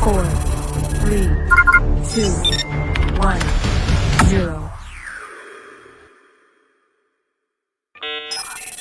four, three.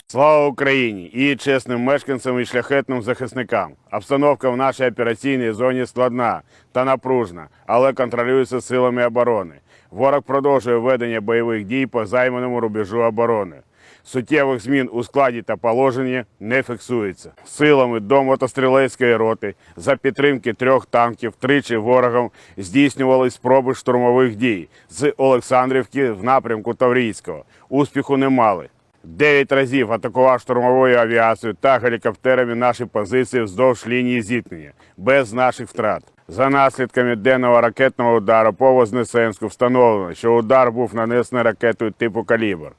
Слава Україні і чесним мешканцям і шляхетним захисникам. Обстановка в нашій операційній зоні складна та напружна, але контролюється силами оборони. Ворог продовжує ведення бойових дій по займаному рубежу оборони. Суттєвих змін у складі та положенні не фіксується. Силами до мотострілецької роти за підтримки трьох танків тричі ворогом здійснювали спроби штурмових дій з Олександрівки в напрямку Таврійського. Успіху не мали. Дев'ять разів атакував штурмовою авіацією та гелікоптерами наші позиції вздовж лінії зіткнення без наших втрат. За наслідками денного ракетного удару по Вознесенську встановлено, що удар був нанесений ракетою типу калібр.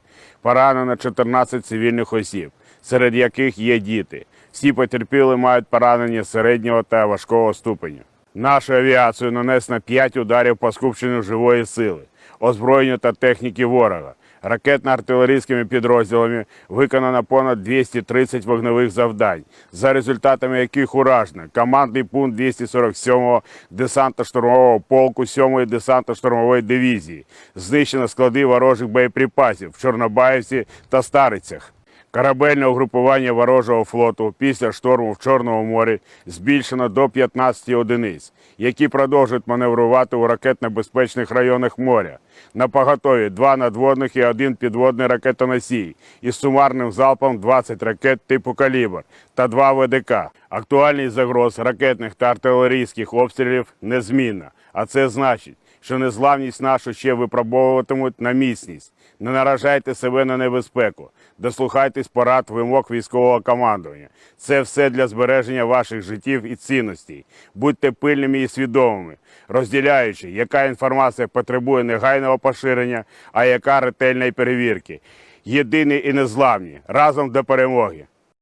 Поранено 14 цивільних осіб, серед яких є діти. Всі потерпіли мають поранення середнього та важкого ступеню. Нашою авіацією нанесено 5 ударів по скупченню живої сили, озброєнню та техніки ворога. Ракетно-артилерійськими підрозділами виконано понад 230 вогневих завдань, за результатами яких уражено командний пункт 247-го десантно-штурмового полку 7-ї десантно-штурмової дивізії, знищено склади ворожих боєприпасів в Чорнобаївці та Старицях. Корабельне угрупування ворожого флоту після шторму в Чорному морі збільшено до 15 одиниць, які продовжують маневрувати у ракетно-безпечних районах моря. На поготові два надводних і один підводний ракетоносій із сумарним залпом 20 ракет типу «Калібр» та два ВДК. Актуальність загроз ракетних та артилерійських обстрілів незмінна, а це значить, що незламність нашу ще випробовуватимуть на міцність. Не наражайте себе на небезпеку, дослухайтесь порад вимог військового командування. Це все для збереження ваших життів і цінностей. Будьте пильними і свідомими, розділяючи, яка інформація потребує негайного поширення, а яка ретельної перевірки. Єдині і незламні разом до перемоги.